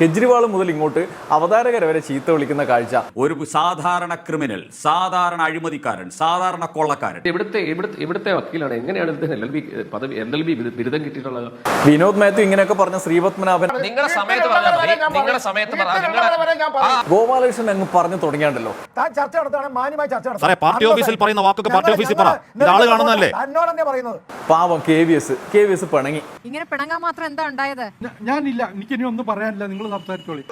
കെജ്രിവാൾ മുതൽ ഇങ്ങോട്ട് അവതാരകരെ വരെ ചീത്ത വിളിക്കുന്ന കാഴ്ച. ഒരു സാധാരണ ക്രിമിനൽ സാധാരണ അഴിമതിക്കാരൻ സാധാരണ കൊള്ളക്കാരൻ. ഇവിടുത്തെ ഇവിടുത്തെ ഇവിടുത്തെ വക്കീലാണ്? എങ്ങനെയാണ് ഇദ്ദേഹം എൽ എൽ ബി പദവി എൽ എൽ ബി ബിരുദം കിട്ടിയിട്ടുള്ളത്? വിനോദ് മാത്യു ഇങ്ങനെയൊക്കെ പറഞ്ഞ ശ്രീപത്മനാഭൻ നിങ്ങളുടെ സമയത്ത് പറഞ്ഞാൽ മതി. നിങ്ങളുടെ സമയത്ത് പറഞ്ഞാൽ നിങ്ങളുടെ ഗോപാലകൃഷ്ണൻ അങ്ങ് പറഞ്ഞു തുടങ്ങിയാണ്ടല്ലോ. താൻ ചർച്ച നടത്തുകയാണ്. മാന്യമായി ചർച്ച നടത്തുക. സാറേ, പാർട്ടി ഓഫീസിൽ പറയുന്ന വാക്കൊക്കെ പാർട്ടി ഓഫീസിൽ പറ. ഞങ്ങൾ- ഇത് ആൾ കാണുന്നതല്ലേ? പറയുന്നത്. പാവം K V S K V S പിണങ്ങി. ഇങ്ങനെ പിണങ്ങാൻ മാത്രം എന്താ ഉണ്ടായത്? ഞാനില്ല. എനിക്കിനി ഒന്നും പറയാനില്ല. നിങ്ങൾ സംസാരിച്ചോളി.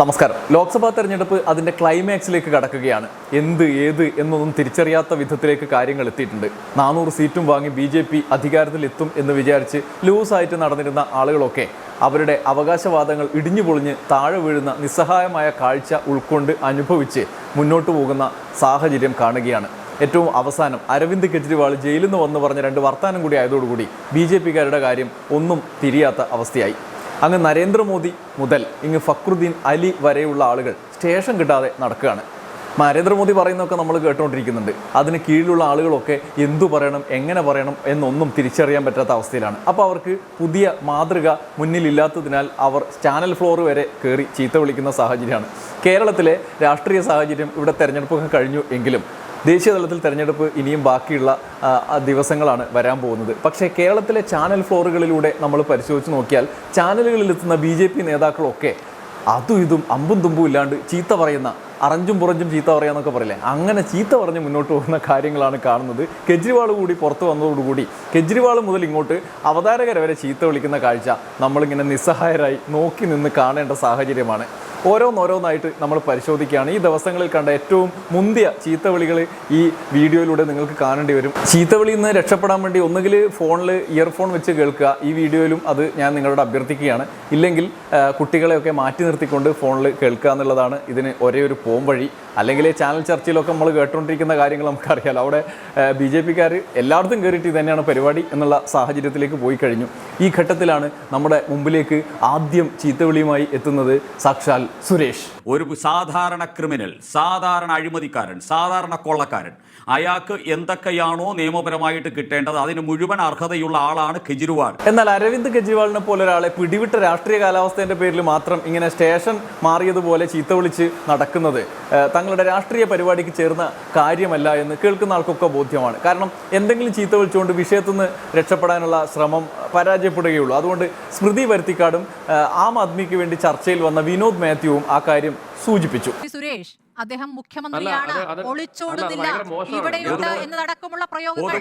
നമസ്കാരം. ലോക്സഭാ തെരഞ്ഞെടുപ്പ് അതിന്റെ ക്ലൈമാക്സിലേക്ക് കടക്കുകയാണ്. എന്ത് ഏത് എന്നൊന്നും തിരിച്ചറിയാത്ത വിധത്തിലേക്ക് കാര്യങ്ങൾ എത്തിയിട്ടുണ്ട്. നാനൂറ് സീറ്റും വാങ്ങി ബി ജെ പി അധികാരത്തിലെത്തും എന്ന് വിചാരിച്ച് ലൂസായിട്ട് നടന്നിരുന്ന ആളുകളൊക്കെ അവരുടെ അവകാശവാദങ്ങൾ ഇടിഞ്ഞു പൊളിഞ്ഞ് താഴെ വീഴുന്ന നിസ്സഹായമായ കാഴ്ച ഉൾക്കൊണ്ട് അനുഭവിച്ച് മുന്നോട്ട് പോകുന്ന സാഹചര്യം കാണുകയാണ്. ഏറ്റവും അവസാനം അരവിന്ദ് കെജ്രിവാൾ ജയിലിൽ നിന്ന് വന്ന് പറഞ്ഞ രണ്ട് വർത്താനം കൂടി ആയതോടുകൂടി ബി ജെ പിക്കാരുടെ കാര്യം ഒന്നും തിരിയാത്ത അവസ്ഥയായി. അങ്ങ് നരേന്ദ്രമോദി മുതൽ ഇങ്ങ് ഫക്രുദ്ദീൻ അലി വരെയുള്ള ആളുകൾ സ്റ്റേഷൻ കിട്ടാതെ നടക്കുകയാണ്. നരേന്ദ്രമോദി പറയുന്നതൊക്കെ നമ്മൾ കേട്ടുകൊണ്ടിരിക്കുന്നുണ്ട് അതിന് കീഴിലുള്ള ആളുകളൊക്കെ എന്തു പറയണം എങ്ങനെ പറയണം എന്നൊന്നും തിരിച്ചറിയാൻ പറ്റാത്ത അവസ്ഥയിലാണ്. അപ്പോൾ അവർക്ക് പുതിയ മാതൃക മുന്നിലില്ലാത്തതിനാൽ അവർ ചാനൽ ഫ്ലോർ വരെ കയറി ചീത്ത വിളിക്കുന്ന സാഹചര്യമാണ്. കേരളത്തിലെ രാഷ്ട്രീയ സാഹചര്യം ഇവിടെ തെരഞ്ഞെടുപ്പൊക്കെ കഴിഞ്ഞു എങ്കിലും ദേശീയ തലത്തിൽ തെരഞ്ഞെടുപ്പ് ഇനിയും ബാക്കിയുള്ള ദിവസങ്ങളാണ് വരാൻ പോകുന്നത്. പക്ഷേ കേരളത്തിലെ ചാനൽ ഫ്ലോറുകളിലൂടെ നമ്മൾ പരിശോധിച്ച് നോക്കിയാൽ ചാനലുകളിൽ എത്തുന്ന ബി ജെ പി നേതാക്കളൊക്കെ അതും ഇതും അമ്പും തുമ്പും ഇല്ലാണ്ട് ചീത്ത പറയുന്ന അറഞ്ചും പുറഞ്ചും ചീത്ത പറയാന്നൊക്കെ പറയില്ലേ? അങ്ങനെ ചീത്ത പറഞ്ഞ് മുന്നോട്ട് പോകുന്ന കാര്യങ്ങളാണ് കാണുന്നത്. കെജ്രിവാൾ കൂടി പുറത്ത് വന്നതോടുകൂടി കെജ്രിവാൾ മുതൽ ഇങ്ങോട്ട് അവതാരകരെ വരെ ചീത്ത വിളിക്കുന്ന കാഴ്ച നമ്മളിങ്ങനെ നിസ്സഹായരായി നോക്കി നിന്ന് കാണേണ്ട സാഹചര്യമാണ്. ഓരോന്നോരോന്നായിട്ട് നമ്മൾ പരിശോധിക്കുകയാണ്. ഈ ദിവസങ്ങളിൽ കണ്ട ഏറ്റവും മുന്തിയ ചീത്തവിളികൾ ഈ വീഡിയോയിലൂടെ നിങ്ങൾക്ക് കാണേണ്ടി വരും. ചീത്തവിളിയിൽ നിന്ന് രക്ഷപ്പെടാൻ വേണ്ടി ഒന്നുകിൽ ഫോണിൽ ഇയർഫോൺ വെച്ച് കേൾക്കുക. ഈ വീഡിയോയിലും അത് ഞാൻ നിങ്ങളോട് അഭ്യർത്ഥിക്കുകയാണ്. ഇല്ലെങ്കിൽ കുട്ടികളെയൊക്കെ മാറ്റി നിർത്തിക്കൊണ്ട് ഫോണിൽ കേൾക്കുക എന്നുള്ളതാണ് ഇതിന് ഒരേ ഒരു പോം വഴി. അല്ലെങ്കിൽ ചാനൽ ചർച്ചയിലൊക്കെ നമ്മൾ കേട്ടുകൊണ്ടിരിക്കുന്ന കാര്യങ്ങൾ നമുക്കറിയാലോ. അവിടെ ബി ജെ പിക്കാർ എല്ലായിടത്തും കയറിയിട്ട് തന്നെയാണ് പരിപാടി എന്നുള്ള സാഹചര്യത്തിലേക്ക് പോയി കഴിഞ്ഞു. ഈ ഘട്ടത്തിലാണ് നമ്മുടെ മുമ്പിലേക്ക് ആദ്യം ചീത്തവിളിയുമായി എത്തുന്നത് സാക്ഷാൽ സുരേഷ്. ഒരു സാധാരണ ക്രിമിനൽ സാധാരണ അഴിമതിക്കാരൻ സാധാരണ കൊള്ളക്കാരൻ അയാൾക്ക് എന്തൊക്കെയാണോ നിയമപരമായിട്ട് കിട്ടേണ്ടത് അതിന് മുഴുവൻ അർഹതയുള്ള ആളാണ് കെജ്രിവാൾ. എന്നാൽ അരവിന്ദ് കെജ്രിവാളിനെ പോലെ ഒരാളെ പിടിവിട്ട രാഷ്ട്രീയ കാലാവസ്ഥയുടെ പേരിൽ മാത്രം ഇങ്ങനെ സ്റ്റേഷൻ മാറിയതുപോലെ ചീത്ത വിളിച്ച് നടക്കുന്നത് തങ്ങളുടെ രാഷ്ട്രീയ പരിപാടിക്ക് ചേർന്ന കാര്യമല്ല എന്ന് കേൾക്കുന്ന ആൾക്കൊക്കെ ബോധ്യമാണ്. കാരണം എന്തെങ്കിലും ചീത്ത വിളിച്ചുകൊണ്ട് വിഷയത്തിൽ നിന്ന് രക്ഷപ്പെടാനുള്ള ശ്രമം പരാജയപ്പെടുകയുള്ളൂ. അതുകൊണ്ട് സ്മൃതി വരുത്തിക്കാടും ആം ആദ്മിക്ക് വേണ്ടി ചർച്ചയിൽ വന്ന വിനോദ് മാത്യുവും ആ കാര്യം സൂചിപ്പിച്ചു. സുരേഷ് അദ്ദേഹം മുഖ്യമന്ത്രിയാണ്. ഒളിച്ചോടുന്നില്ല. ഇവിടെയുണ്ട് എന്നതടക്കമുള്ള പ്രയോഗങ്ങൾ.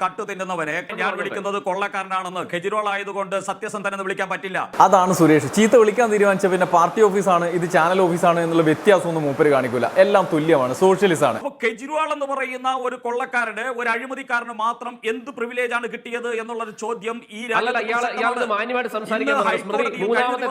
കട്ട് തിന്നുന്നവനെ ഞാൻ വിളിക്കുന്നത് കൊള്ളക്കാരനാണെന്ന് കെജ്രിവാൾ ആയതുകൊണ്ട് സത്യസന്ധൻ എന്ന് വിളിക്കാൻ പറ്റില്ല. അതാണ് സുരേഷ്. ചീത്ത വിളിക്കാൻ തീരുമാനിച്ച പിന്നെ പാർട്ടി ഓഫീസാണ് ഇത് ചാനൽ ഓഫീസാണ് എന്നുള്ള വ്യത്യാസമൊന്നും മൂപ്പര് കാണിക്കില്ല എല്ലാം തുല്യമാണ് സോഷ്യലിസ്റ്റ് ആണ് അപ്പൊ കെജ്രിവാൾ എന്ന് പറയുന്ന ഒരു കൊള്ളക്കാരന് ഒരു അഴിമതിക്കാരന് മാത്രം എന്ത് പ്രിവിലേജ് ആണ് കിട്ടിയത് എന്നുള്ള ചോദ്യം ഈ അല്ലല്ല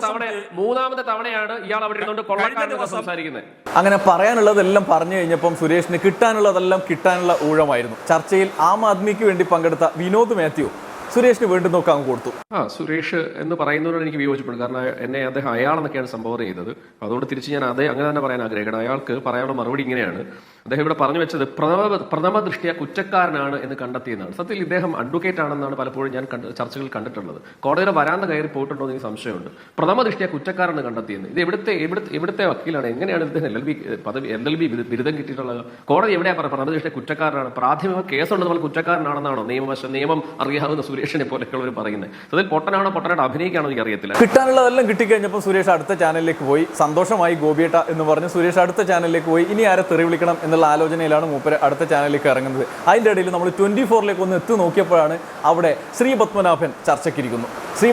മൂന്നാമത്തെ തവണ മൂന്നാമത്തെ തവണയാണ് ഇയാൾ അവിടെ ഇരുന്നുകൊണ്ട് കൊള്ളക്കാരനൊക്കെ സംസാരിക്കുന്നത് അങ്ങനെ പറയാനുള്ളതെല്ലാം പറഞ്ഞു കഴിഞ്ഞപ്പം സുരേഷിന് കിട്ടാനുള്ളതെല്ലാം കിട്ടാനുള്ള ഊഴമായിരുന്നു. ചർച്ചയിൽ ആം ആദ്മിക്ക് വേണ്ടി പങ്കെടുത്ത വിനോദ് മാത്യു സുരേഷിന് വീണ്ടും നോക്കാൻ കൊടുത്തു. ആ സുരേഷ് എന്ന് പറയുന്നതിനോട് എനിക്ക് വിയോജിപ്പുണ്ട്. കാരണം എന്നെ അദ്ദേഹം അയാളെന്നൊക്കെയാണ് സംബോധന ചെയ്തത്. അതുകൊണ്ട് തിരിച്ച് ഞാൻ അതേ അങ്ങനെ തന്നെ പറയാൻ ആഗ്രഹിക്കണം. അയാൾക്ക് പറയാനുള്ള മറുപടി ഇങ്ങനെയാണ്. അദ്ദേഹം ഇവിടെ പറഞ്ഞു വെച്ചത് പ്രഥമ പ്രഥമ ദൃഷ്ടിയ കുറ്റക്കാരനാണ് എന്ന് കണ്ടെത്തിയെന്നാണ്. സത്യത്തിൽ ഇദ്ദേഹം അഡ്വക്കേറ്റ് ആണെന്നാണ് പലപ്പോഴും ഞാൻ ചർച്ചകൾ കണ്ടിട്ടുള്ളത്. കോടതിയുടെ വരാന്ത കയറി പോയിട്ടുണ്ടോ എന്ന് സംശയമുണ്ട്. പ്രഥമ ദൃഷ്ടിയ കുറ്റക്കാരനെന്ന് കണ്ടെത്തിയെന്ന്. ഇത് എവിടുത്തെ എവിടുത്തെ എവിടുത്തെ വക്കീലാണ്? എങ്ങനെയാണ് ഇദ്ദേഹം എൽ എൽ ബി പദവി എൽ എൽ ബി ബിരുദം കിട്ടിയിട്ടുള്ളത് കോടതി എവിടെയാണ് പറയുക പ്രഥമ ദൃഷ്ടിയ കുറ്റക്കാരനാണ്. പ്രാഥമിക കേസുണ്ട് നമ്മൾ കുറ്റക്കാരനാണെന്നാണോ? നിയമവശം നിയമം അറിയാവുന്ന സുരേഷിനെ പോലെയുള്ളവർ പറയുന്നത്. അതിൽ പൊട്ടനാണോ പൊട്ടനായിട്ട് അഭിനയിക്കാണോ എനിക്ക് അറിയത്തില്ല കിട്ടാനുള്ളതെല്ലാം കിട്ടിക്കഴിഞ്ഞപ്പോൾ സുരേഷ് അടുത്ത ചാനലിലേക്ക് പോയി. സന്തോഷമായി ഗോപിയേട്ട എന്ന് പറഞ്ഞ് സുരേഷ് അടുത്ത ചാനലിലേക്ക് പോയി. ഇനി ആരെ തെറി വിളിക്കണം എന്നുള്ള ആലോചനയിലാണ് മൂപ്പര് അടുത്ത ചാനലിലേക്ക് ഇറങ്ങുന്നത്. അതിന്റെ ഇടയിൽ നമ്മൾ ട്വന്റി ഫോറിലേക്ക് ഒന്ന് എത്തി നോക്കിയപ്പോഴാണ് അവിടെ ശ്രീ പത്മനാഭൻ ചർച്ചയ്ക്കിരിക്കുന്നു ശ്രീ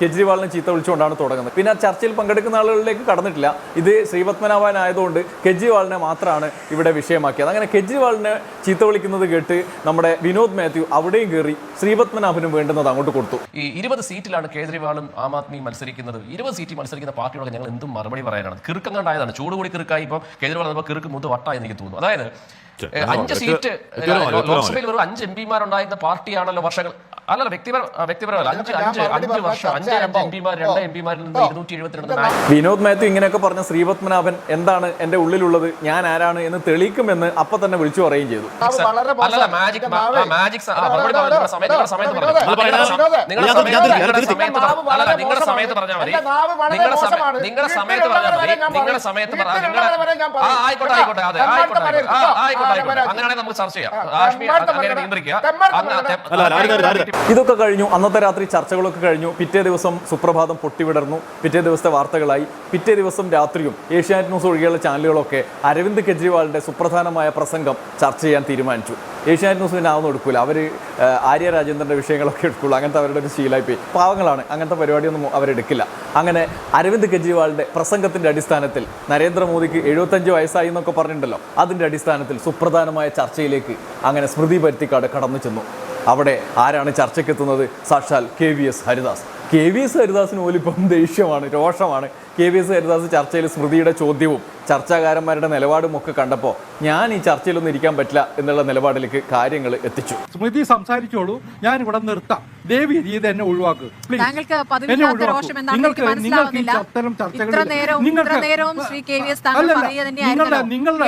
കെജ്രിവാളിനും ചീത്ത വിളിച്ചുകൊണ്ടാണ് തുടങ്ങുന്നത്. പിന്നെ ആ ചർച്ചയിൽ പങ്കെടുക്കുന്ന ആളുകളിലേക്ക് കടന്നിട്ടില്ല. ഇത് ശ്രീപത്മനാഭനായതുകൊണ്ട് കെജ്രിവാളിനെ മാത്രമാണ് ഇവിടെ വിഷയമാക്കിയത്. അങ്ങനെ കെജ്രിവാളിനെ ചീത്ത വിളിക്കുന്നത് കേട്ട് നമ്മുടെ വിനോദ് മാത്യു അവിടെയും കയറി ശ്രീപത്മനാഭനും വേണ്ടുന്നത് അങ്ങോട്ട് കൊടുത്തു. ഈ ഇരുപത് സീറ്റിലാണ് കേജ്രിവാളും ആം ആദ്മി മത്സരിക്കുന്നത്. ഇരുപത് സീറ്റിൽ മത്സരിക്കുന്ന പാർട്ടികളൊക്കെ ഞങ്ങൾ എന്തും മറുപടി പറയാനാണ്. കിറുക്കങ്ങണ്ടായതാണ് ചൂട് കൂടി കിറുക്കായി ഇപ്പം കേജ്രിവാൾ നമ്മൾ കിറുക്ക് മുത്ത് വട്ടായി എനിക്ക് തോന്നുന്നു. അതായത് അഞ്ച് സീറ്റ് ലോക്സഭയിൽ വെറും അഞ്ച് എം പിമാരുണ്ടായിരുന്ന പാർട്ടിയാണല്ലോ വർഷങ്ങൾ. അല്ലല്ല വ്യക്തിപര വ്യക്തിപരമല്ല. അഞ്ച് അഞ്ച് അഞ്ച് പറഞ്ഞ വർഷം. അഞ്ച് ചർച്ച അഞ്ച് എം പിമാർ രണ്ട് എം പിമാരിൽ നിന്ന് ഇരുന്നൂറ്റി എഴുപത്തിരണ്ട് വിനോദ് മാത്യു ഇങ്ങനെയൊക്കെ പറഞ്ഞ ശ്രീപത്മനാഭൻ എന്താണ് എന്റെ ഉള്ളിലുള്ളത്? ഞാൻ ആരാണ് എന്ന് തെളിയിക്കുമെന്ന് അപ്പൊ തന്നെ വിളിച്ചു പറയുകയും ചെയ്തു. അല്ലല്ല മാജിക് മാജിക് സമയത്ത് നിങ്ങളുടെ സമയത്ത് നിങ്ങളുടെ നിങ്ങളുടെ സമയത്ത് നിങ്ങളുടെ സമയത്ത്. സമയത്ത് പറഞ്ഞാൽ മതി. നിങ്ങളുടെ സമയം നിങ്ങളുടെ സമയത്ത് പറഞ്ഞാൽ മതി. നിങ്ങളുടെ സമയത്ത് പറഞ്ഞാൽ നിങ്ങളുടെ പറയും. ആയിക്കോട്ടെ ആയിക്കോട്ടെ അതെ. ആയിക്കോട്ടെ. അങ്ങനെയാണെങ്കിൽ നമുക്ക് ചർച്ച ചെയ്യാം അങ്ങനെ നിയന്ത്രിക്കുക. ഇതൊക്കെ കഴിഞ്ഞു. അന്നത്തെ രാത്രി ചർച്ചകളൊക്കെ കഴിഞ്ഞു. പിറ്റേ ദിവസം സുപ്രഭാതം പൊട്ടിവിടർന്നു. പിറ്റേ ദിവസത്തെ വാർത്തകളായി. പിറ്റേ ദിവസം രാത്രിയും ഏഷ്യാനെറ്റ് ന്യൂസ് ഒഴികെയുള്ള ചാനലുകളൊക്കെ അരവിന്ദ് കെജ്രിവാളിന്റെ സുപ്രധാനമായ പ്രസംഗം ചർച്ച ചെയ്യാൻ തീരുമാനിച്ചു. ഏഷ്യാനെറ്റ് ന്യൂസ് പിന്നെ അതൊന്നും എടുക്കൂല. അവർ ആര്യ രാജേന്ദ്രന്റെ വിഷയങ്ങളൊക്കെ എടുക്കുള്ളൂ. അങ്ങനത്തെ അവരുടെ ഒരു ശീലമായി പോയി. പാവങ്ങളാണ്. അങ്ങനത്തെ പരിപാടിയൊന്നും അവരെടുക്കില്ല അങ്ങനെ അരവിന്ദ് കെജ്രിവാളിന്റെ പ്രസംഗത്തിന്റെ അടിസ്ഥാനത്തിൽ നരേന്ദ്രമോദിക്ക് എഴുപത്തഞ്ച് വയസ്സായി എന്നൊക്കെ പറഞ്ഞിട്ടുണ്ടല്ലോ. അതിന്റെ അടിസ്ഥാനത്തിൽ സുപ്രധാനമായ ചർച്ചയിലേക്ക് അങ്ങനെ സ്മൃതി പരുത്തിക്കാട് കടന്നു ചെന്നു. അവിടെ ആരാണ് ചർച്ചയ്ക്കെത്തുന്നത്? സാക്ഷാൽ K V S Haridas. K V S ഹരിദാസിന് പോലും ഇപ്പം ദേഷ്യമാണ് രോഷമാണ്. കെ വി എസ് ഹരിദാസ് ചർച്ചയിൽ സ്മൃതിയുടെ ചോദ്യവും ചർച്ചാകാരന്മാരുടെ നിലപാടും ഒക്കെ കണ്ടപ്പോൾ ഞാൻ ഈ ചർച്ചയിലൊന്നും ഇരിക്കാൻ പറ്റില്ല എന്നുള്ള നിലപാടിലേക്ക് കാര്യങ്ങൾ എത്തിച്ചു. സ്മൃതി സംസാരിച്ചോളൂ ഞാൻ ഇവിടെ നിർത്താം. ദേവി ഇത് എന്നെ ഒഴിവാക്കുക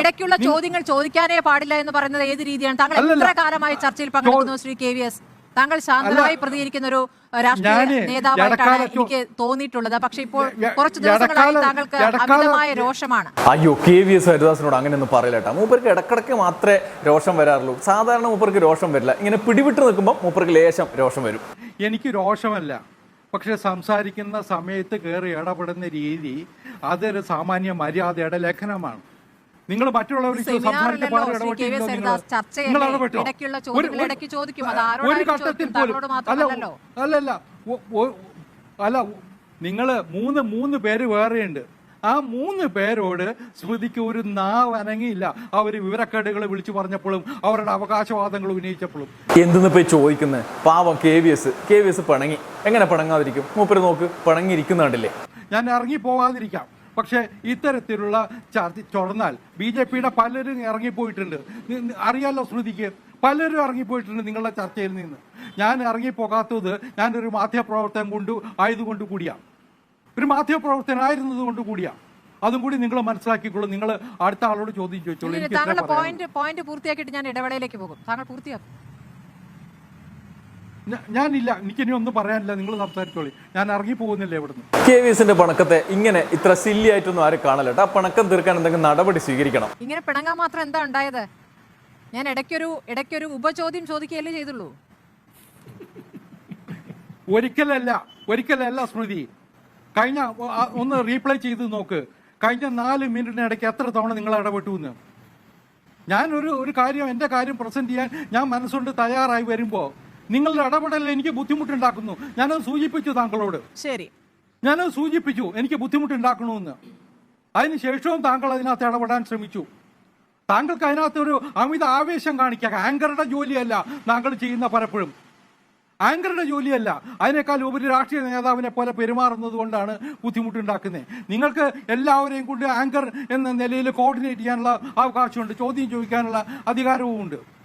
ഇടയ്ക്കുള്ള ചോദ്യങ്ങൾ ചോദിക്കാനേ പാടില്ല എന്ന് പറയുന്നത് ഏത് രീതിയാണ്? താങ്കൾ എത്ര കാലമായി ചർച്ചയിൽ പങ്കെടുക്കുന്നു ശ്രീ കെ വി എസ്? താങ്കൾ ശാന്തമായി പ്രതികരിക്കുന്ന ഒരു രാഷ്ട്രീയ നേതാവായിട്ടാണ് എനിക്ക് തോന്നിയിട്ടുള്ളത്. പക്ഷെ ഇപ്പോൾ കുറച്ച് ദിവസങ്ങളായി താങ്കൾക്ക് അമിതമായ രോഷമാണ്. അയ്യോ കെ വി എസ് ഹരിദാസിനോട് അങ്ങനെയൊന്നും പറയില്ല മൂപ്പർക്ക് ഇടക്കിടക്ക് മാത്രമേ രോഷം വരാറുള്ളൂ. സാധാരണ മൂപ്പർക്ക് രോഷം വരില്ല. ഇങ്ങനെ പിടിവിട്ട് നിൽക്കുമ്പോൾ മൂപ്പർക്ക് ലേശം രോഷം വരും. എനിക്ക് രോഷമല്ല. പക്ഷെ സംസാരിക്കുന്ന സമയത്ത് കയറി ഇടപെടുന്ന രീതി അതൊരു സാമാന്യ മര്യാദയുടെ ലംഘനമാണ്. നിങ്ങൾ മറ്റുള്ളവർ ഒരു- ഘട്ടത്തിൽ പോലും അല്ല. അല്ലല്ല. അല്ല നിങ്ങൾ മൂന്ന് മൂന്ന് പേര് വേറെയുണ്ട്. ആ മൂന്ന് പേരോട് സ്മൃതിക്ക് ഒരു നാവ് അനങ്ങിയില്ല. അവർ വിവരക്കേടുകൾ വിളിച്ചു പറഞ്ഞപ്പോഴും അവരുടെ അവകാശവാദങ്ങൾ ഉന്നയിച്ചപ്പോഴും. എന്തെന്ന് പോയി ചോദിക്കുന്നത് പാവം K V S. K V S പിണങ്ങി. എങ്ങനെ പണങ്ങാതിരിക്കും? മൂപ്പര് നോക്ക് പിണങ്ങിയിരിക്കുന്നുണ്ടല്ലേ? ഞാൻ ഇറങ്ങി പോകാതിരിക്കാം പക്ഷേ ഇത്തരത്തിലുള്ള ചർച്ച തുടർന്നാൽ ബി ജെ പിയുടെ പലരും ഇറങ്ങിപ്പോയിട്ടുണ്ട്. അറിയാലോ സ്മൃതിക്ക് പലരും ഇറങ്ങിപ്പോയിട്ടുണ്ട് നിങ്ങളുടെ ചർച്ചയിൽ നിന്ന്. ഞാൻ ഇറങ്ങിപ്പോകാത്തത് ഞാനൊരു മാധ്യമപ്രവർത്തനം കൊണ്ട് ആയതുകൊണ്ട് കൂടിയാണ്. ഒരു മാധ്യമപ്രവർത്തനായിരുന്നത് കൊണ്ട് കൂടിയാണ്. അതും കൂടി നിങ്ങൾ മനസ്സിലാക്കിക്കോളൂ നിങ്ങൾ അടുത്ത ആളോട് ചോദ്യം ചോദിച്ചോളൂ. പോയിന്റ് പോയിന്റ് പൂർത്തിയാക്കിയിട്ട് ഞാൻ ഇടവേളയിലേക്ക് പോകും. താങ്കൾ പൂർത്തിയാക്കും. ഞാനില്ല. എനിക്കിനി ഒന്നും പറയാനില്ല. നിങ്ങൾ സംസാരിച്ചോളി. ഞാൻ ഇറങ്ങി പോകുന്നില്ല ഇവിടുന്ന്? കെ വി എസിന്റെ പണക്കത്തെ ഇങ്ങനെ ഇത്ര സില്ലി ആയിട്ടൊന്നും ആരും കാണല ആ പണക്കം തീർക്കാൻ എന്തെങ്കിലും നടപടി സ്വീകരിക്കണം. ഇങ്ങനെ പിണങ്ങാൻ മാത്രം എന്താ ഉണ്ടായത്? ഞാൻ ഇടയ്ക്കൊരു ഇടയ്ക്കൊരു ഉപചോദ്യം ചോദിക്കുകയല്ലേ ചെയ്തുള്ളൂ. ഒരിക്കലല്ല. ഒരിക്കലല്ല സ്മൃതി. കഴിഞ്ഞ ഒന്ന് റീപ്ലൈ ചെയ്ത് നോക്ക്. കഴിഞ്ഞ നാല് മിനിറ്റിനിടയ്ക്ക് എത്ര തവണ നിങ്ങൾ ഇടപെട്ടു എന്ന് ഞാനൊരു ഒരു കാര്യം എന്റെ കാര്യം പ്രസന്റ് ചെയ്യാൻ ഞാൻ മനസ്സുകൊണ്ട് തയ്യാറായി വരുമ്പോൾ നിങ്ങളുടെ ഇടപെടൽ എനിക്ക് ബുദ്ധിമുട്ടുണ്ടാക്കുന്നു. ഞാനത് സൂചിപ്പിച്ചു താങ്കളോട്. ശരി. ഞാനത് സൂചിപ്പിച്ചു എനിക്ക് ബുദ്ധിമുട്ടുണ്ടാക്കണമെന്ന്. അതിന് ശേഷവും താങ്കൾ അതിനകത്ത് ഇടപെടാൻ ശ്രമിച്ചു. താങ്കൾക്ക് അതിനകത്ത് ഒരു അമിത ആവേശം കാണിക്കുക. ആങ്കറുടെ ജോലിയല്ല താങ്കൾ ചെയ്യുന്ന പലപ്പോഴും. ആങ്കറുടെ ജോലിയല്ല. അതിനേക്കാൾ ഉപരി രാഷ്ട്രീയ നേതാവിനെ പോലെ പെരുമാറുന്നത് കൊണ്ടാണ് ബുദ്ധിമുട്ടുണ്ടാക്കുന്നത്. നിങ്ങൾക്ക് എല്ലാവരെയും കൊണ്ട് ആങ്കർ എന്ന നിലയിൽ കോർഡിനേറ്റ് ചെയ്യാനുള്ള അവകാശമുണ്ട്. ചോദ്യം ചോദിക്കാനുള്ള അധികാരവും ഉണ്ട്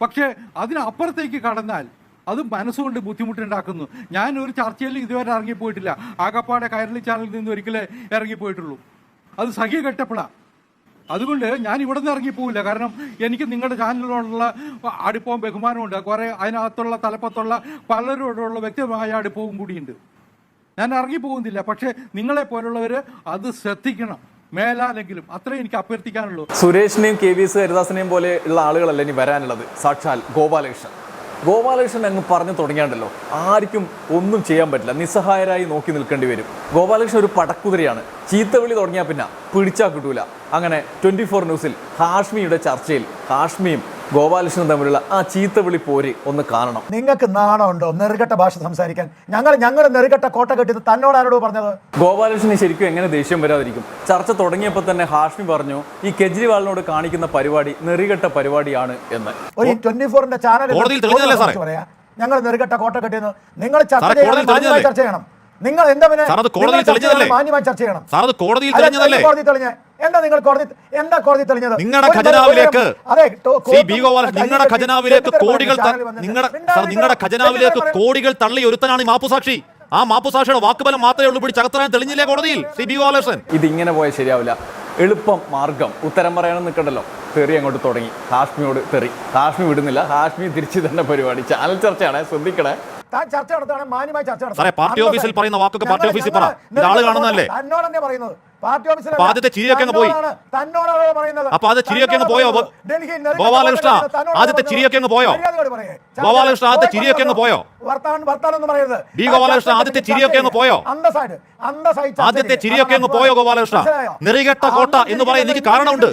പക്ഷേ അതിനപ്പുറത്തേക്ക് കടന്നാൽ അത് മനസ്സുകൊണ്ട് ബുദ്ധിമുട്ടുണ്ടാക്കുന്നു. ഞാൻ ഒരു ചർച്ചയിൽ ഇതുവരെ ഇറങ്ങിപ്പോയിട്ടില്ല. ആകപ്പാടെ കയറലി ചാനലിൽ നിന്ന് ഒരിക്കലേ ഇറങ്ങിപ്പോയിട്ടുള്ളൂ. അത് സഖ്യ കെട്ടപ്പെടാം അതുകൊണ്ട് ഞാൻ ഇവിടെ നിന്ന് ഇറങ്ങിപ്പോവില്ല. കാരണം എനിക്ക് നിങ്ങളുടെ ചാനലിനോടുള്ള അടുപ്പവും ബഹുമാനമുണ്ട് കുറേ അതിനകത്തുള്ള തലപ്പത്തുള്ള പലരോടുള്ള വ്യക്തമായ അടുപ്പവും കൂടിയുണ്ട്. ഞാൻ ഇറങ്ങിപ്പോകുന്നില്ല. പക്ഷേ നിങ്ങളെ പോലുള്ളവർ അത് ശ്രദ്ധിക്കണം. മേലാലെങ്കിലും അത്രേ എനിക്ക് അഭ്യർത്ഥിക്കാനുള്ളൂ. സുരേഷിനെയും കെ വി എസ് ഹരിദാസിനെയും പോലെ ഉള്ള ആളുകളല്ല ഇനി വരാനുള്ളത്? സാക്ഷാൽ ഗോപാലകൃഷ്ണൻ. ഗോപാലകൃഷ്ണൻ അങ്ങ് പറഞ്ഞു തുടങ്ങിയാണ്ടല്ലോ ആർക്കും ഒന്നും ചെയ്യാൻ പറ്റില്ല. നിസ്സഹായരായി നോക്കി നിൽക്കേണ്ടി വരും. ഗോപാലകൃഷ്ണൻ ഒരു പടക്കുതിരയാണ്. ചീത്തവിളി തുടങ്ങിയാൽ പിന്നെ പിടിച്ചാൽ കിട്ടൂല. അങ്ങനെ ട്വന്റി ഫോർ ന്യൂസിൽ ഹാഷ്മിയുടെ ചർച്ചയിൽ ഹാഷ്മിയും ഗോപാലകൃഷ്ണനും തമ്മിലുള്ള ആ ചീത്തവിളി പോരി ഒന്ന് കാണണം. നിങ്ങൾക്ക് നാണമുണ്ടോ? നെറുകെട്ട ഭാഷ സംസാരിക്കാൻ. ഞങ്ങൾ ഞങ്ങൾ നെറുകെട്ട കോട്ട കെട്ടിയത് തന്നോട് ആരോട് പറഞ്ഞത്? ഗോപാലകൃഷ്ണന് ശരിക്കും എങ്ങനെ ദേഷ്യം വരാതിരിക്കും? ചർച്ച തുടങ്ങിയപ്പോൾ തന്നെ ഹാഷ്മി പറഞ്ഞു ഈ കെജ്രിവാളിനോട് കാണിക്കുന്ന പരിപാടി നെറുകെട്ട പരിപാടിയാണ് എന്ന്. ഒരു ട്വന്റി ഫോറിന്റെ ചാനൽ? പറയാ. ഞങ്ങൾ നെറുകെട്ട കോട്ട കെട്ടിയെന്ന് നിങ്ങൾ ചർച്ച ചെയ്യണം. നിങ്ങൾ എന്താ പിന്നെ സാർ, അത് കോടതിയിൽ തെളിഞ്ഞതല്ലേ? മാന്യമായി ചർച്ച ചെയ്യണം. സാർ അത് കോടതിയിൽ അല്ല, തെളിഞ്ഞതല്ലേ? കോടതി തെളിഞ്ഞ എന്താ നിങ്ങൾ കോടതി എന്താ കോടതി തെളിഞ്ഞത്? നിങ്ങളുടെ ഖജനാവിലേക്ക് അതെ നിങ്ങളുടെ ഖജനാവിലേക്ക് കോടികൾ നിങ്ങളുടെ നിങ്ങളുടെ ഖജനാവിലേക്ക് കോടികൾ തള്ളി ഒരുത്തനാണ് ഈ മാപ്പുസാക്ഷി. ആ മാപ്പുസാക്ഷിയുടെ വാക്കുബലം മാത്രമേ ഉള്ളൂ പിടിച്ചകത്താൻ തെളിഞ്ഞില്ലേ കോടതിയിൽ? സി ബി ഗോപാലകൃഷ്ണൻ ഇങ്ങനെ പോയാൽ ശരിയാവില്ല. എളുപ്പം മാർഗം. ഉത്തരം പറയാനും നിൽക്കണ്ടല്ലോ തെറി അങ്ങോട്ട് തുടങ്ങി. ഹാഷ്മിയോട് തെറി. ഹാഷ്മി വിടുന്നില്ല. ഹാഷ്മി തിരിച്ചു തന്നെ പരിപാടി. ചാനൽ ചർച്ചയാണ് ശ്രദ്ധിക്കണേ. താൻ ചർച്ച നടത്തുകയാണ് മാന്യമായി ചർച്ച നടത്തണം. സാറേ, പാർട്ടി ഓഫീസിൽ പറയുന്ന വാക്കൊക്കെ പാർട്ടി ഓഫീസിൽ പറ. ഇത് ആൾ കാണുന്നതല്ലേ? തന്നോട് തന്നെ പറയുന്നത് അപ്പൊ ആദ്യത്തെ ചിരിയൊക്കെ അങ്ങ് പോയി. അപ്പൊ അത് ചിരിയൊക്കെ അങ്ങ് പോയോ? ഗോപാലകൃഷ്ണ, ആദ്യത്തെ ചിരിയൊക്കെ അങ്ങ് പോയോ? ഗോപാലകൃഷ്ണ, ആദ്യത്തെ ചിരിയൊക്കെ അങ്ങ് പോയോ? ബി ഗോപാലകൃഷ്ണ, ആദ്യത്തെ ചിരിയൊക്കെ അങ്ങ് പോയോ? ആദ്യത്തെ ചിരിയൊക്കെ അങ്ങ് പോയോ ഗോപാലകൃഷ്ണ? നിറികെട്ട കോട്ട എന്ന് പറയാൻ എനിക്ക് കാരണമുണ്ട്.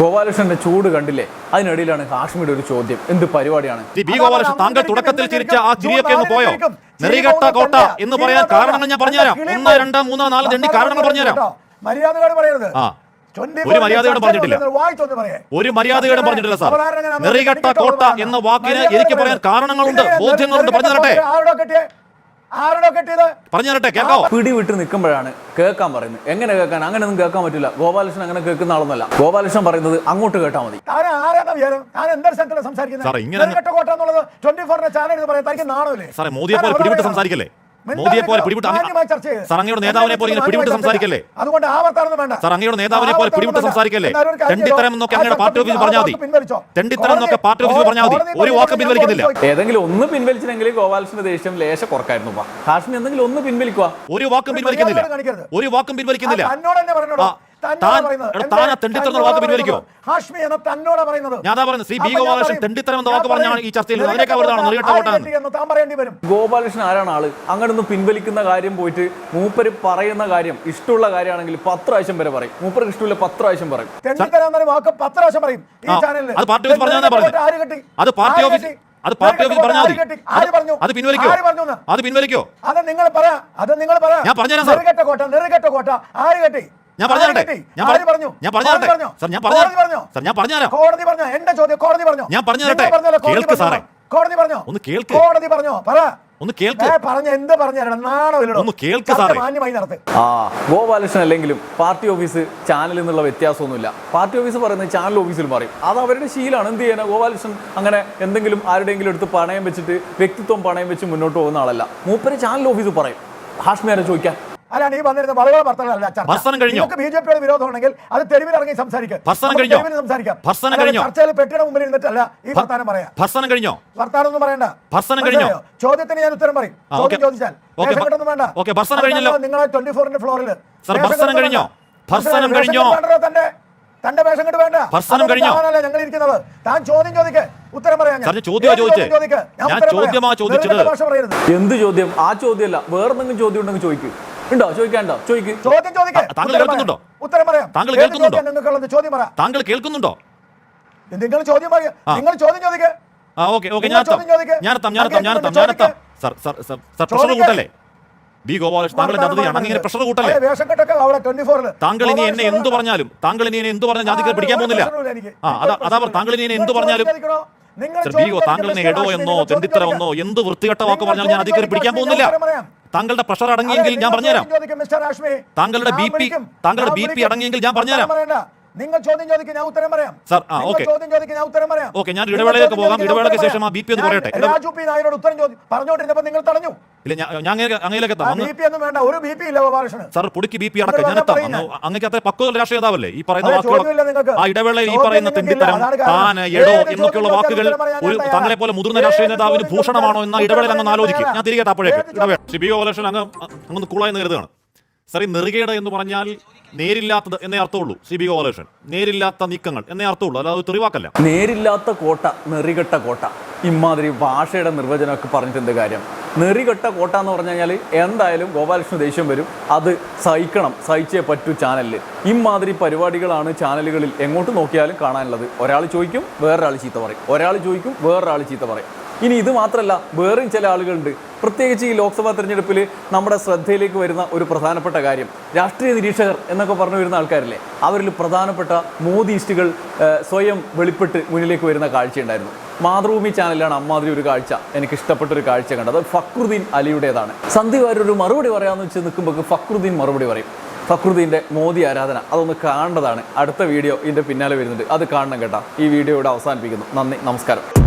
ഗോപാലകൃഷ്ണന്റെ ചൂട് കണ്ടില്ലേ? അതിനിടയിലാണ് ഹാഷ്മിയുടെ ഒരു ചോദ്യം. എന്ത് പരിപാടിയാണ്? ബി ഗോപാലകൃഷ്ണൻ താങ്കൾ തുടക്കത്തിൽ ചിരിച്ച ആ ചിരിയൊക്കെ അങ്ങ് പോയോ? നെറികെട്ട കോട്ട എന്ന് പറയാൻ കാരണങ്ങൾ ഞാൻ പറഞ്ഞുതരാം. ഒന്ന് രണ്ട് മൂന്ന് നാല് എണ്ണി കാരണങ്ങൾ പറഞ്ഞുതരാം. മര്യാദയോട് പറയരുത്. ആ. 24 ഒരു മര്യാദയോടും പറഞ്ഞിട്ടില്ല. ഒരു മര്യാദയോടും പറഞ്ഞിട്ടില്ല സാർ. നെറികെട്ട കോട്ട എന്ന വാക്കിന് എനിക്ക് പറയാൻ കാരണങ്ങളുണ്ട് ബോധ്യങ്ങളുണ്ട്. പറഞ്ഞു തരട്ടെ ആരോടോ കെട്ടിയേ കെട്ടിയത്? പറഞ്ഞു തരട്ടെ പിടി വിട്ട് നിൽക്കുമ്പോഴാണ് കേൾക്കാൻ പറയുന്നത്. എങ്ങനെ കേൾക്കാൻ? അങ്ങനെയൊന്നും കേൾക്കാൻ പറ്റില്ല. ഗോപാലകൃഷ്ണൻ അങ്ങനെ കേൾക്കുന്ന ആളൊന്നല്ല ഗോപാലകൃഷ്ണൻ പറയുന്നത് അങ്ങോട്ട് കേട്ടാൽ മതി. താൻ ആരാണ് വിചാരം? താൻ എന്തൊരു സ്ഥലത്താണ് സംസാരിക്കുന്നത്? കോട്ട എന്നുള്ളത് ട്വന്റി ഫോറിന്റെ ചാനൽ പറയാൻ തനിക്ക് നാണമില്ലേ? സാറേ മോദിയെ പോലെ പിടിവിട്ട് സംസാരിക്കല്ലേ? മോദിയെ പോലെ ചർച്ച സാർ അങ്ങയുടെ നേതാവിനെ പോലെ ഇങ്ങനെ പിടിവിട്ട് സംസാരിക്കല്ലേ. അതുകൊണ്ട് ആവർത്തനം വേണ്ട. സാർ അങ്ങയുടെ നേതാവിനെ പോലെ പിടിപെട്ട് പിടിവിട്ട് സംസാരിക്കല്ലേ? തെണ്ടിത്തരം എന്നൊക്കെ അങ്ങയുടെ പാർട്ടി ഓഫീസ് പറഞ്ഞാൽ മതി. തെണ്ടിത്തരം എന്നൊക്കെ പാർട്ടി ഓഫീസ് പറഞ്ഞാൽ മതി. ഒരു വാക്ക് പിൻവലിക്കുന്നില്ല. ഏതെങ്കിലും ഒന്ന് പിൻവലിച്ചില്ലെങ്കിൽ ഗോപാലകൃഷ്ണന്റെ ദേഷ്യം ലേശ കുറക്കായിരുന്നു വാ ഹാഷ്മി എന്തെങ്കിലും ഒന്ന് പിൻവലിക്കുക ഒരു വാക്കും പിൻവലിക്കുന്നില്ല. ഒരു വാക്കും പിൻവലിക്കുന്നില്ല. ഹാഷ്മി എന്ന തന്നോടാ പറയുന്നത്. ഞാൻ പറയുന്നത് ശ്രീ ബി ഗോപാലകൃഷ്ണൻ തെണ്ടിത്തരം എന്ന വാക്ക് പറഞ്ഞാണ് ഈ ചർച്ചയിൽ അതിനേക്കാൾ വലുതാണ് താൻ പറയേണ്ടി വരും. ഗോപാലകൃഷ്ണൻ ആരാണ് ആൾ? അങ്ങനൊന്നും പിൻവലിക്കുന്ന കാര്യം പോയിട്ട് മൂപ്പര് പറയുന്ന കാര്യം ഇഷ്ടമുള്ള കാര്യമാണെങ്കിൽ പത്ത് പ്രാവശ്യം വരെ പറയും. മൂപ്പർക്ക് ഇഷ്ടമില്ല പത്ത് പ്രാവശ്യം പറയും. തെണ്ടിത്തരം എന്നൊരു വാക്ക് പത്ത് പ്രാവശ്യം പറയും. ഈ ചാനലിൽ അത് പാർട്ടി ഓഫീസ്. അത് പാർട്ടി ഓഫീസ് അത് പാർട്ടി ഓഫീസ് പറഞ്ഞാൽ ആര് മതി. പറഞ്ഞു? അത് പിൻവലിക്കോ? ആര് പറഞ്ഞു അത് പിൻവലിക്കോ? അത് നിങ്ങൾ പറ അത് നിങ്ങൾ പറ ഞാൻ പറഞ്ഞു കോട്ട നെറുകെട്ട കോട്ട. ആര് കെട്ടി? ഞാൻ പറഞ്ഞാട്ടെ പറഞ്ഞുതരട്ടെ ഞാൻ പറഞ്ഞു? ഞാൻ പറഞ്ഞാട്ടെ പറഞ്ഞുതരട്ടെ? സാർ ഞാൻ പറഞ്ഞു. സർ ഞാൻ പറഞ്ഞുതരാം. കോടതി പറഞ്ഞു. എന്റെ ചോദ്യം കോടതി പറഞ്ഞു. ഞാൻ പറഞ്ഞുതരട്ടെ? കോടതി കേൾക്ക് സാറേ. കോടതി പറഞ്ഞു. ഒന്ന് കേൾക്ക്. കോടതി പറഞ്ഞു. പറ. ഒന്ന് കേൾക്ക്. ഞാൻ പറഞ്ഞ എന്ത് ഒന്ന് കേൾക്ക് സാറേ. മാന്യമായി നടത്ത്. ആ ഗോപാലകൃഷ്ണൻ അല്ലെങ്കിലും പാർട്ടി ഓഫീസ് ചാനൽ എന്നുള്ള വ്യത്യാസമൊന്നുമില്ല. പാർട്ടി ഓഫീസ് പറയുന്നത് ചാനൽ ഓഫീസിൽ പറയും അത് അവരുടെ ശീലാണ് എന്ത് ചെയ്യാനാ? ഗോപാലകൃഷ്ണൻ അങ്ങനെ എന്തെങ്കിലും ആരുടെയെങ്കിലും എടുത്ത് പണയം വെച്ചിട്ട് വ്യക്തിത്വം പണയം വെച്ച് മുന്നോട്ട് പോകുന്ന ആളല്ല. മൂപ്പര് ചാനൽ ഓഫീസ് പറയും. ഹാഷ്മിയാരെ ചോദിക്കാൻ. അല്ലാണ്ട് നീ വന്നിരുന്ന വളരെ ഭർത്താവല്ല കഴിഞ്ഞോ? ബി ജെ പിയുടെ വിരോധമാണെങ്കിൽ അത് തെരുവിൽ ഇറങ്ങി സംസാരിക്കാം. സംസാരിക്കാം? ചർച്ചയിൽ പെട്ടിയുടെ മുമ്പിൽ ഇരുന്നിട്ടല്ല ഈ വർത്താനം പറയാം. ഭർസനം കഴിഞ്ഞോ? വർത്താനം ഒന്നും പറയണ്ട. ഭർസനം കഴിഞ്ഞോ? ചോദ്യത്തിന് ഞാൻ ഉത്തരം പറയും. ചോദ്യം ചോദിച്ചാൽ. വേണ്ട. ഓക്കേ, ഭർസനം കഴിഞ്ഞല്ലോ. നിങ്ങളെ ട്വന്റി ഫോറിന്റെ ഫ്ലോറിൽ കഴിഞ്ഞോ? ഭർസനം കഴിഞ്ഞോ? തന്റെ തന്റെ വേഷം കെട്ട് വേണ്ട. ഭർസനം കഴിഞ്ഞോ? ഞങ്ങൾ ഇരിക്കുന്നത്. താൻ ചോദ്യം ചോദിക്ക്. ഉത്തരം പറയാം ഞാൻ. ചോദ്യം ചോദിക്ക്? ഞാൻ ചോദ്യമാ ചോദിച്ചത്. എന്ത് ചോദ്യം? ആ ചോദ്യമല്ല. വേറെന്തെങ്കിലും ചോദ്യം ഉണ്ടെങ്കിൽ ചോദിക്കും. ഉണ്ടോ? ചോദിക്കാണ്ടോ ചോദിക്ക്. ചോദ്യം ചോദിക്കാം. താങ്കൾ കേൾക്കുന്നുണ്ടോ? ഉത്തരം പറയാം. താങ്കൾ കേൾക്കുന്നുണ്ടോ? ചോദ്യം നിങ്ങൾക്കുള്ളത് പറ താങ്കൾ കേൾക്കുന്നുണ്ടോ? നിങ്ങൾ ചോദ്യം പറയാം നിങ്ങൾ ചോദ്യം ചോദിക്കേ. ആ ഓക്കെ ഓക്കെ ഞാൻ എത്താം ചോദ്യം ചോദിക്ക്. ഞാൻ എത്താം ഞാൻ എത്താം ഞാൻ എത്താം ഞാൻ എത്താം sir sir sir sir pressure കൂട്ടല്ലേ? B Gopalakrishnan താങ്കൾ അതിഥിയാണ് അങ്ങനെ പ്രഷർ കൂട്ടല്ലേ? അതെ, വേഷം 24 താങ്കൾ ഇനി എന്നെ എന്ത് പറഞ്ഞാലും താങ്കൾ ഇനി എന്നെ എന്ത് പറഞ്ഞാലും ഞാൻ പിടിക്കാൻ പോകുന്നില്ല. ആ അതാ താങ്കൾ ഇനി എന്നെ എന്ത് പറഞ്ഞാലും ബിഗോ താങ്കൾ എന്നെ എടോ എന്നോ ചെന്തിത്തര എന്നോ എന്ത് വൃത്തികെട്ട വാക്ക് പറഞ്ഞാൽ ഞാൻ അധികം പിടിക്കാൻ പോകുന്നില്ല താങ്കളുടെ പ്രഷർ അടങ്ങിയെങ്കിൽ ഞാൻ പറഞ്ഞുതരാം താങ്കളുടെ ബി പി താങ്കളുടെ ബി പി അടങ്ങിയെങ്കിൽ ഞാൻ പറഞ്ഞുതരാം. നിങ്ങൾ ചോദ്യം ചോദിക്കും ഞാൻ ഉത്തരം പറയാം സർ, ആ, നിങ്ങൾ ഓക്കേ. ചോദ്യം ചോദിക്കും ഞാൻ ഉത്തരം പറയാം ഓക്കെ ഞാൻ ഇടവേളയിലേക്ക് പോകാം. ഇടവേളയ്ക്ക് ശേഷം ആ ബി പി ഒന്ന് ഞാൻ പറയട്ടെ. രാജു പി നായരോട് ഉത്തരം ചോദി പറഞ്ഞോണ്ടിരുന്നപ്പോ നിങ്ങൾ തടഞ്ഞു ഇല്ല ഞാൻ ഞാൻ അങ്ങേ- അങ്ങയിലേക്ക് എത്താം ബി പി ഒന്നും വേണ്ട ഒരു ബി പി ഇല്ല ഗോപാലകൃഷ്ണൻ സാർ പുടിക്ക് ബി പി അടക്കം ഞാൻ എത്താം അങ്ങനെ അങ്ങക്ക് അത്ര പക്വത രാഷ്ട്രീയ നേതാവല്ലേ ഈ പറയുന്ന അതെ, വാക്കുകൾ നിങ്ങൾക്ക്. ആ ഇടവേളയിൽ ഈ ചോദ്യം പറയുന്ന നിങ്ങൾക്കില്ല. തെണ്ടിത്തരം അതാണ് കാരണം. താൻ ഏത് എന്നൊക്കെയുള്ള വാക്കുകൾ പറയാൻ ഒരു തങ്ങളെ പോലെ. മുതിർന്ന രാഷ്ട്രീയ ഏത് നേതാവിന് ഭൂഷണമാണോ എന്ന ഇടവേള ഇടവേളയിൽ അങ്ങ് പറയാൻ ആലോചിക്കും ഞാൻ. തിരികെ അപ്പോഴേക്ക് ഏത് ഇടവേള ശ്രീ ബി ഗോപാലകൃഷ്ണൻ അങ്ങ് അങ്ങ് കൂളായി കരുതുകയാണ് സർ ഈ നെറുകേട് എന്ന് പറഞ്ഞാൽ നേരില്ലാത്തത് എന്നേ അർത്ഥമുള്ളൂ സി ബി ഗോപാലകൃഷ്ണൻ നേരില്ലാത്ത നീക്കങ്ങൾ എന്നേ അർത്ഥമുള്ളൂ അല്ലാതെ തെറിവാക്കല്ല. നേരില്ലാത്ത കോട്ട നെറികെട്ട കോട്ട. ഇമാതിരി ഭാഷയുടെ നിർവചനമൊക്കെ പറഞ്ഞിട്ട് എന്ത് കാര്യം? നെറികെട്ട കോട്ട എന്ന് പറഞ്ഞു കഴിഞ്ഞാൽ എന്തായാലും ഗോപാലകൃഷ്ണ ദേഷ്യം വരും. അത് സഹിക്കണം സഹിച്ചേ പറ്റൂ ചാനലിൽ ഇമാതിരി പരിപാടികളാണ് ചാനലുകളിൽ എങ്ങോട്ട് നോക്കിയാലും കാണാനുള്ളത്. ഒരാൾ ചോദിക്കും വേറൊരാൾ ചീത്ത പറയും. ഒരാൾ ചോദിക്കും വേറൊരാൾ ചീത്ത പറയും. ഇനി ഇത് മാത്രമല്ല വേറെയും ചില ആളുകളുണ്ട്. പ്രത്യേകിച്ച് ഈ ലോക്സഭാ തെരഞ്ഞെടുപ്പിൽ നമ്മുടെ ശ്രദ്ധയിലേക്ക് വരുന്ന ഒരു പ്രധാനപ്പെട്ട കാര്യം രാഷ്ട്രീയ നിരീക്ഷകർ എന്നൊക്കെ പറഞ്ഞു വരുന്ന ആൾക്കാരില്ലേ അവരിൽ പ്രധാനപ്പെട്ട മോദിയിസ്റ്റുകൾ സ്വയം വെളിപ്പെട്ട് മുന്നിലേക്ക് വരുന്ന കാഴ്ചയുണ്ടായിരുന്നു. മാതൃഭൂമി ചാനലിലാണ് അമ്മാതിരി ഒരു കാഴ്ച എനിക്ക് ഇഷ്ടപ്പെട്ട ഒരു കാഴ്ച കണ്ടത്. ഫക്രുദ്ദീൻ അലിയുടേതാണ്. സന്ദീപ് ഒരു മറുപടി പറയാമെന്ന് വെച്ച് നിൽക്കുമ്പോൾ ഫക്രുദ്ദീൻ മറുപടി പറയും. ഫക്രുദ്ദീന്റെ മോദി ആരാധന അതൊന്ന് കാണേണ്ടതാണ്. അടുത്ത വീഡിയോ ഇതിന്റെ പിന്നാലെ വരുന്നുണ്ട്. അത് കാണണം കേട്ടോ. ഈ വീഡിയോ ഇവിടെ അവസാനിപ്പിക്കുന്നു. നന്ദി നമസ്കാരം.